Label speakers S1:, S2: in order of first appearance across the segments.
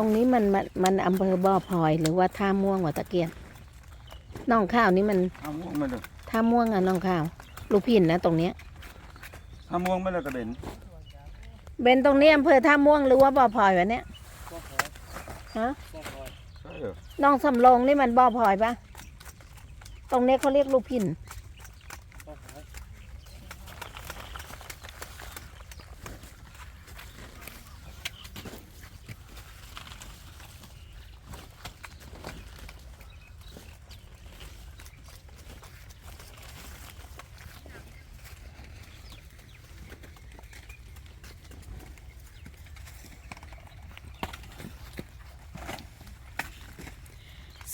S1: ตรงนี้มันมันมันอำเภอบ่อพลอย หรือว่าท่าม่วงวะตะเกียนน้องข้าวนี่มัน
S2: ถ้าม่วงไม่เลย
S1: ท่าม่วงอะน้องข้าว ลูกพินนะตรงเนี้ย
S2: ถ้าม่วงไม่เลยกระเด็น
S1: เบนตรงนี้อำเภอท่าม่วงหรือว่าบ่อพลอยวะเนี่ยฮะ
S2: ใช่เหรอ
S1: น้องสำโรงนี่มันบ่อพลอยปะตรงเนี้ยเขาเรียกลูกพิน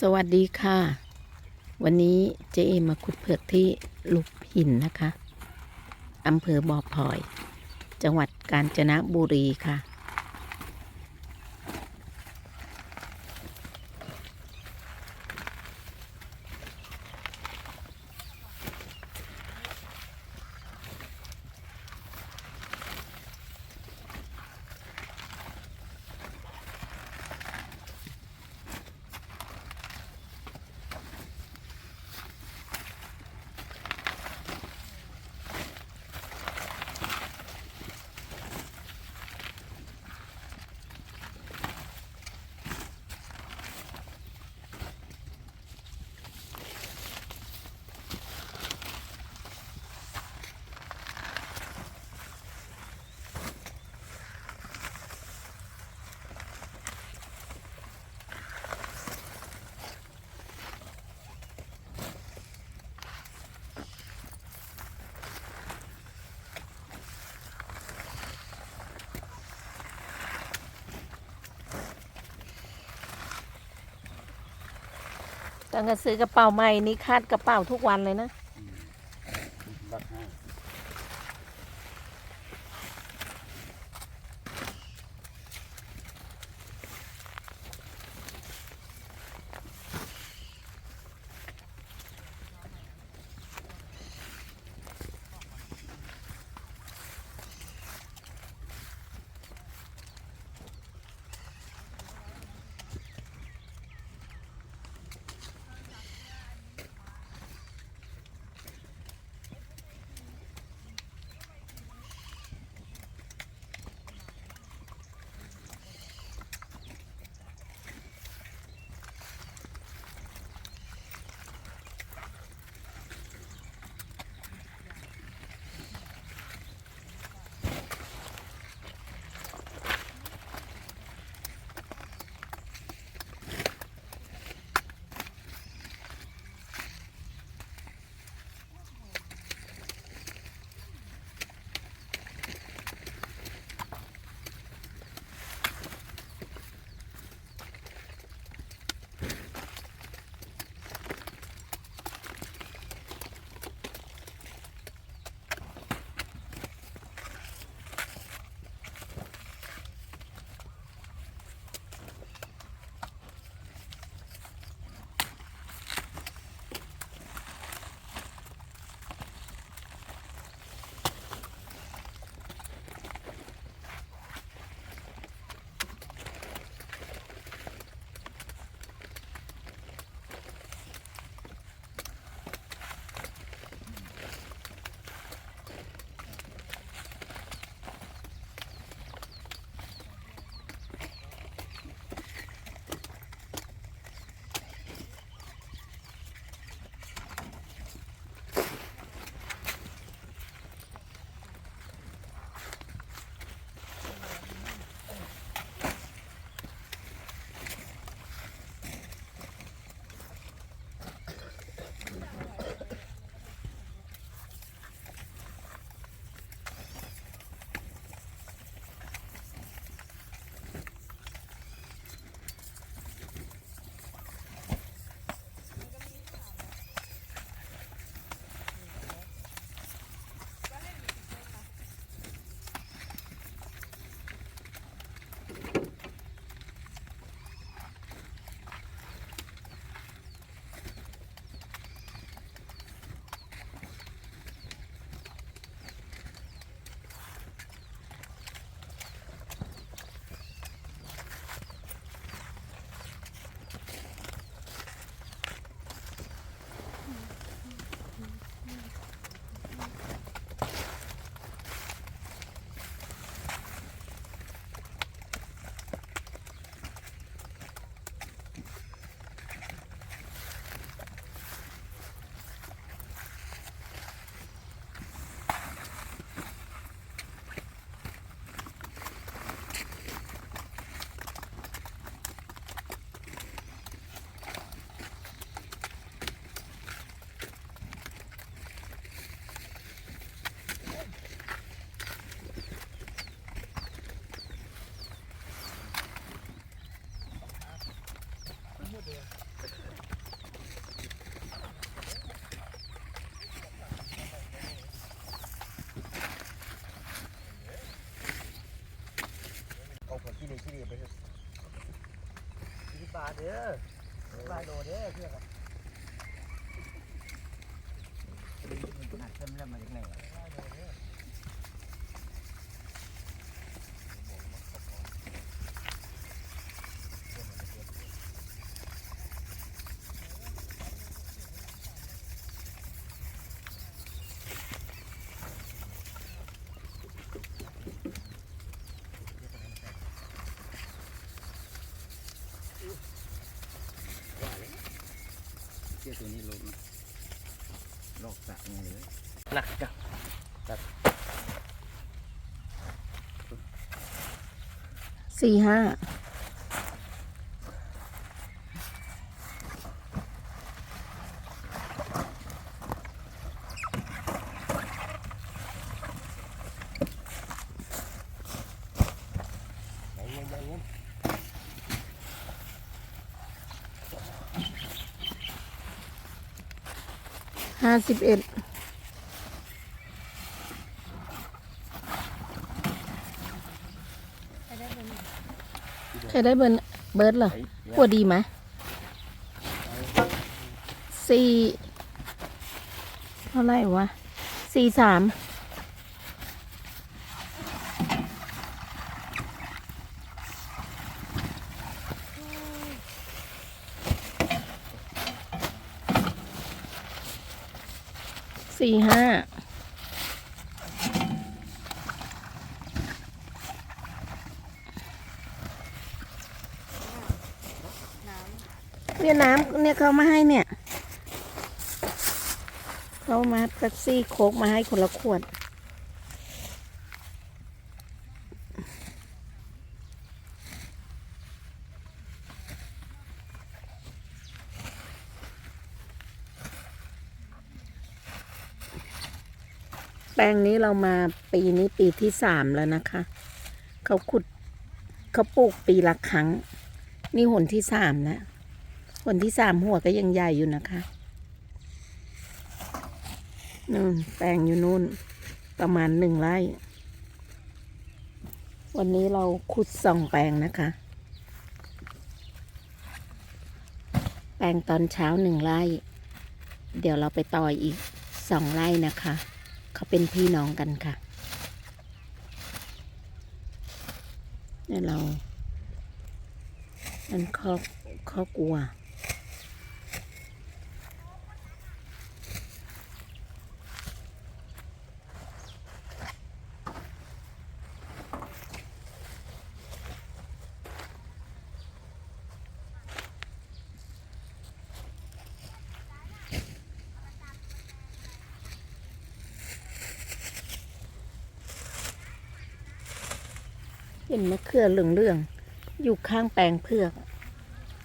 S1: สวัสดีค่ะ วันนี้เจเอมาขุดเผือกที่ลุกหินนะคะอำเภอบ่อพลอย จังหวัดกาญจนบุรีค่ะ ตั้งแต่ซื้อกระเป๋าใหม่นี่คาดกระเป๋าทุกวันเลยนะ
S3: เด้อลายโดเด้อเพื่อนครับมันหนักเต็มแล้วมาจากไหน วะ
S2: เที่ยวตัวนี้ลงนะลอกสระนี่เลย
S3: หนักจัง
S1: สี่ห้า
S3: ใจเย็นใจเย็น
S1: ห้าสิบเอ็ดใครได้เบิร์นเบิร์ดเหรอ
S2: ไอ้
S1: หัวดีไหมสี่เท่าไหร่วะสี่สาม สี่ห้าเนี่ยน้ำเนี่ยเขามาให้เนี่ยเขามาแท็กซี่โคกมาให้คนละขวด แปลงนี้เรามาปีนี้ปีที่สามแล้วนะคะ เขาขุดเขาปลูกปีละครั้ง นี่หนที่สามนะหนที่สามหัวก็ยังใหญ่อยู่นะคะนู่นแปลงอยู่นู่น ประมาณหนึ่งไร่ วันนี้เราขุดสองแปลงนะคะ แปลงตอนเช้าหนึ่งไร่ เดี๋ยวเราไปต่ออีกสองไร่นะคะ เขาเป็นพี่น้องกันค่ะนี่เรานั่นข้อข้อกลัว เป็นมะเขือเหลืองๆอยู่ข้างแปลงเพือก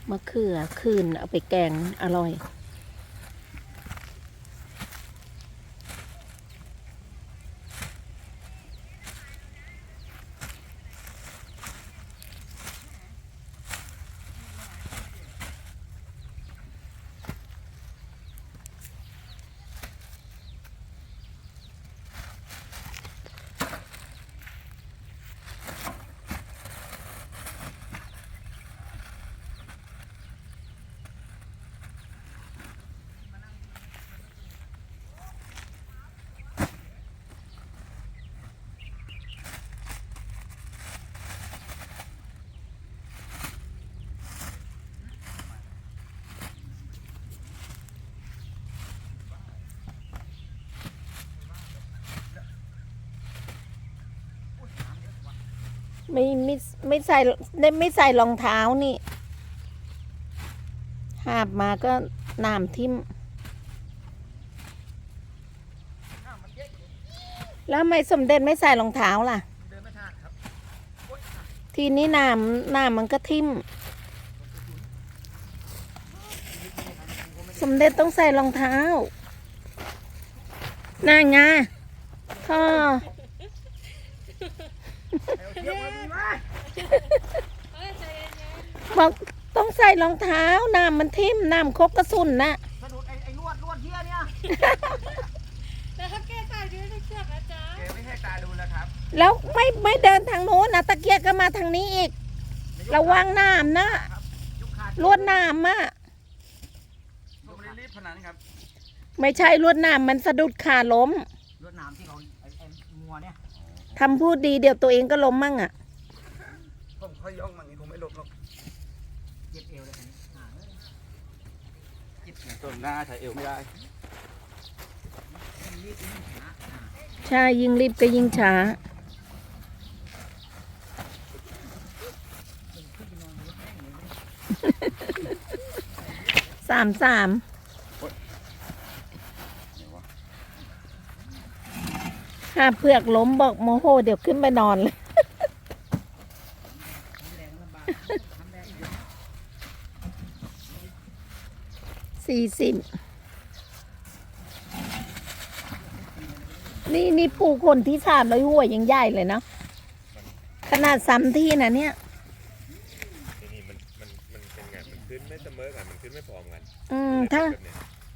S1: มะเขือคืนเอาไปแกงอร่อย ไม่ไม่ไม่ใส่ไม่ใส่รองเท้านี่ หาบมาก็น้ำทิ่มแล้วทำไม่สมเด็จไม่ใส่รองเท้าล่ะ
S3: เดินไม่ทันครับ
S1: ทีนี้น้ำน้ำมันก็ทิ่ม สมเด็จต้องใส่รองเท้าน่าไงพ่อ
S3: เอาเชือกมาดีมา
S1: บอกต้องใส่รองเท้าน้ำมันทิ่มน้ำคกกระสุนนะ
S3: สะดุดไอ้ไอ้ลวดลวดเชือกเนี่ย
S4: แต่ถ้าแก้ตายด้วยได้เชือกนะจ๊ะ
S3: แกไม่ให้ตาดูแล้วครับ
S1: แล้วไม่ไม่เดินทางโน้นนะตะเกียกก็มาทางนี้อีก ระวังน้ำนะ
S3: ยุคขา
S1: ลวดหนามอะ
S2: ลงไม่ได้รีบขนาดนั้นครับ
S1: ไม่ใช่ลวดหนามมันสะดุดขาล้ม
S3: ลวดหน้ำที่เขาไอ้ไอ้งัวเนี่ย
S1: ทำพูดดีเดี๋ยวตัวเองก็ล้มมั่งอะ
S2: ผมค่อยย่องมันนี้คงไม่หลบหรอก
S3: เจ็บเอวเลยคันนี้อ่าเอ้ยเจ็บเอว
S2: ต้นหน้าใช้เอวไม่ได้
S3: มันรีบมันช้าอ่า
S1: ใช่ยิ่งรีบก็ยิ่งช้า
S3: ขึ้นไปนอนบนรถแม่งเลย
S1: สามสาม
S2: เดี๋ยววะ
S1: ห้าเผือกล้มบอกโมโหเดี๋ยวขึ้นไปนอนเลย
S3: ทำแรงลำบากทำแรงเยอะ
S1: สี่สิบนี่นี่ปลูกคนที่สามแล้วหัวยังใหญ่เลยเนาะขนาดซ้ำที่นะเนี่ย
S5: ทีนี้มันมันมันเป็นไงมันขึ้นไม่เสมอกันมันขึ้นไม่พร้อมกัน
S1: อืมถ้า
S5: แบบเนี้ย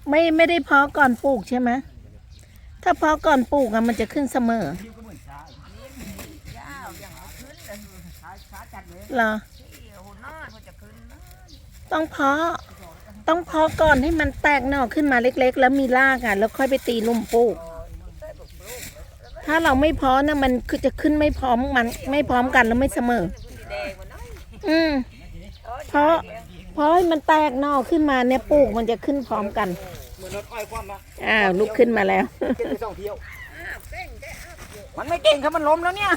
S1: ไม่ไม่ได้เพาะก่อนปลูกใช่ไหม ถ้าเพาะก่อนปลูกอะมันจะขึ้นเสมอ
S3: เห
S1: รอต้องเพาะ ต้องเพาะก่อนให้มันแตกหน่อขึ้นมาเล็ก ๆ แล้วมีรากอะแล้วค่อยไปตีลุ่มปลูก ถ้าเราไม่เพาะนี่มันคือจะขึ้นไม่พร้อมมัน ไม่พร้อมกันแล้วไม่เสมอ อืมเพราะ เพราะให้มันแตกหน่อขึ้นมาเนี่ยปลูกมันจะขึ้นพร้อมกัน
S3: เหมือนรถอ้อยคว่ำปะ
S1: อ้าวลุกขึ้นมาแล้ว
S3: เก่งไปสองเที่ยวมันไม่เก่งครับมันล้มแล้วเนี่ย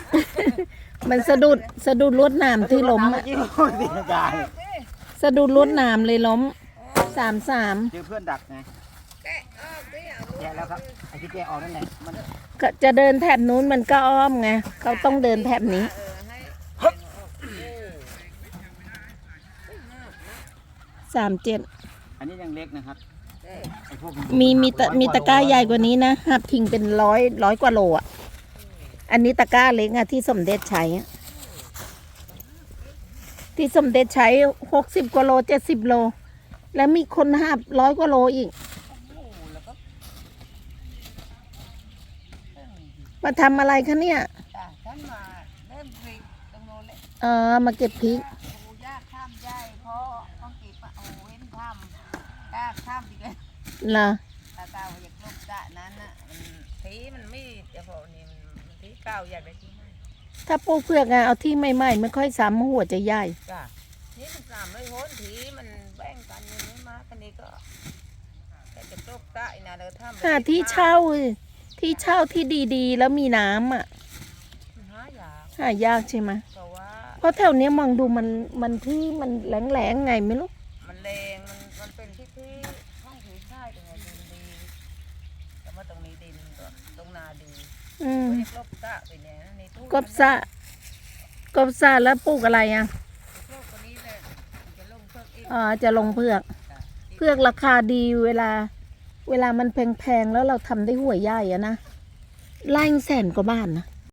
S1: มันสะดุดสะดุดลวดหนามที่ล้ม
S3: เมื่
S1: อะ
S3: อกี้ตีลังกา
S1: สะดุดลวดหนามเลยล้มสามสาม
S3: เจอเพื่อนดักไงแกะแล้วครับไอ้ที่แกะออกนั่นแหละมัน
S1: ก็จะเดินแถบนู้นมันก็อ้อมไงเขาต้องเดินแถบนี้ สามเจ็ด
S3: อันนี้ยังเล็กนะครับไอ้พวก
S1: มีมีตะมีตะกร้าใหญ่กว่านี้นะหับทิ้งเป็นร้อยร้อยกว่าโลอะ อันนี้ตะกร้าเล็กอะที่สมเด็จใช้อะที่สมเด็จใช้หกสิบกว่าโลเจ็ดสิบโล แล้วมีคนหับร้อยกว่าโลอีกมาทำอะไรคะเนี่ย
S6: จ้ะฉันมาเริ่มพริกตรงโน้นเลย
S1: เออมาเก็บพริก
S6: ปูยากข้ามได้เพราะต้องเก็บอะโอ้เว้นข้ามยากข้ามอีกแล้ว
S1: เหรอ
S6: ตาตาว่าอยากลบดะนั้นน่ะมันทีมันไม่จะพอนี่มันมันทีเก่าอยากได้ที่ใหม่
S1: ถ้าปลูกเผือกอะเอาที่ใหม่ๆไม่ค่อยซ้ำหัวจะใหญ่
S6: จ้ะนี่มันสามร้อยโหนทีมันแบ่งกันอย่างนี้มากันนี้ก็แค่จะลบดะอีกนะเดี๋ยวถ้า
S1: หาที่เช่าที่เช่าที่ดีๆ แล้วมีน้ำอะ
S6: หายาก
S1: หายากใช่ไหม
S6: เพราะว่า
S1: เพ ราะแถวเนี้ยมองดูมันมันที่มันแหลงๆไงไม่รู้
S6: มันแรงมันมันเป็นที่ที่ห้องถือได้ตรงไหนดินดีแต่ว่าตรงนี้ดินก็ตรงนาดี
S1: อืม
S6: ก็ยังลบกะไปเนี่ยในตู้
S1: กบสะกบสะแล้วปลูกอะไรอะ
S6: โลกคนนี้เนี่ยจะลงเพิ่มอีก
S1: อ๋อจะลงเผือกเผือกราคาดีเวลา เวลามันแพงๆแล้วเราทำได้หัวใหญ่อะนะไล่แสนกว่าบาทนะ